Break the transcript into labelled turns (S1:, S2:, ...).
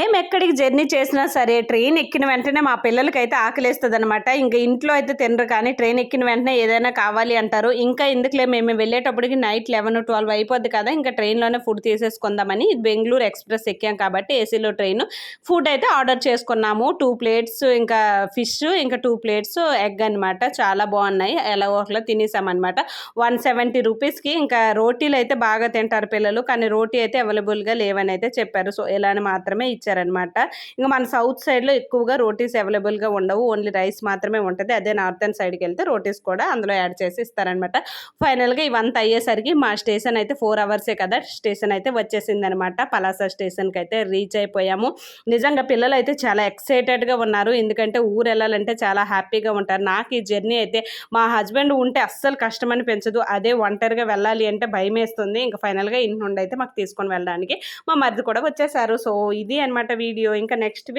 S1: ఏం ఎక్కడికి జర్నీ చేసినా సరే ట్రైన్ ఎక్కిన వెంటనే మా పిల్లలకి అయితే ఆకలిస్తుంది అనమాట ఇంకా ఇంట్లో అయితే తినరు కానీ ట్రైన్ ఎక్కిన వెంటనే ఏదైనా కావాలి అంటారు. ఇంకా ఎందుకులే మేము వెళ్ళేటప్పటికి నైట్ లెవెన్ ట్వెల్వ్ అయిపోద్ది కదా ఇంకా ట్రైన్లోనే ఫుడ్ తీసేసుకుందామని ఇది బెంగళూరు ఎక్స్ప్రెస్ ఎక్కాం కాబట్టి ఏసీలో ట్రైన్. ఫుడ్ అయితే ఆర్డర్ చేసుకున్నాము. టూ ప్లేట్స్ ఇంకా ఫిష్ ఇంకా టూ ప్లేట్స్ ఎగ్ అనమాట చాలా బాగున్నాయి. ఎలా ఒకలా తినేసామన్నమాట. వన్ సెవెంటీ రూపీస్కి ఇంకా రోటీలు అయితే బాగా తింటారు పిల్లలు. కానీ రోటీ అయితే అవైలబుల్గా లేవని అయితే చెప్పారు. సో ఇలానే మాత్రమే ఇచ్చారనమాట ఇంకా మన సౌత్ సైడ్లో ఎక్కువగా రోటీస్ అవైలబుల్గా ఉండవు. ఓన్లీ రైస్ మాత్రమే ఉంటుంది. అదే నార్థన్ సైడ్కి వెళ్తే రోటీస్ కూడా అందులో యాడ్ చేసి ఇస్తారనమాట ఫైనల్గా ఇవంతా అయ్యేసరికి మా స్టేషన్ అయితే ఫోర్ అవర్సే కదా స్టేషన్ అయితే వచ్చేసింది అనమాట పలాస స్టేషన్కి అయితే రీచ్ అయిపోయాము. నిజంగా పిల్లలు అయితే చాలా ఎక్సైటెడ్గా ఉన్నారు. ఎందుకంటే ఊరు వెళ్ళాలంటే చాలా హ్యాపీగా ఉంటారు. నాకు ఈ జర్నీ అయితే మా హస్బెండ్ ఉంటే అస్సలు కష్టమని పెంచదు. అదే ఒంటరిగా వెళ్ళాలి అంటే భయం వేస్తుంది ఇంకా ఫైనల్గా ఇంటి నుండి అయితే మాకు తీసుకొని వెళ్ళడానికి మా మరిది కూడా వచ్చేసారు. సో ఇది అనమాట వీడియో. ఇంకా నెక్స్ట్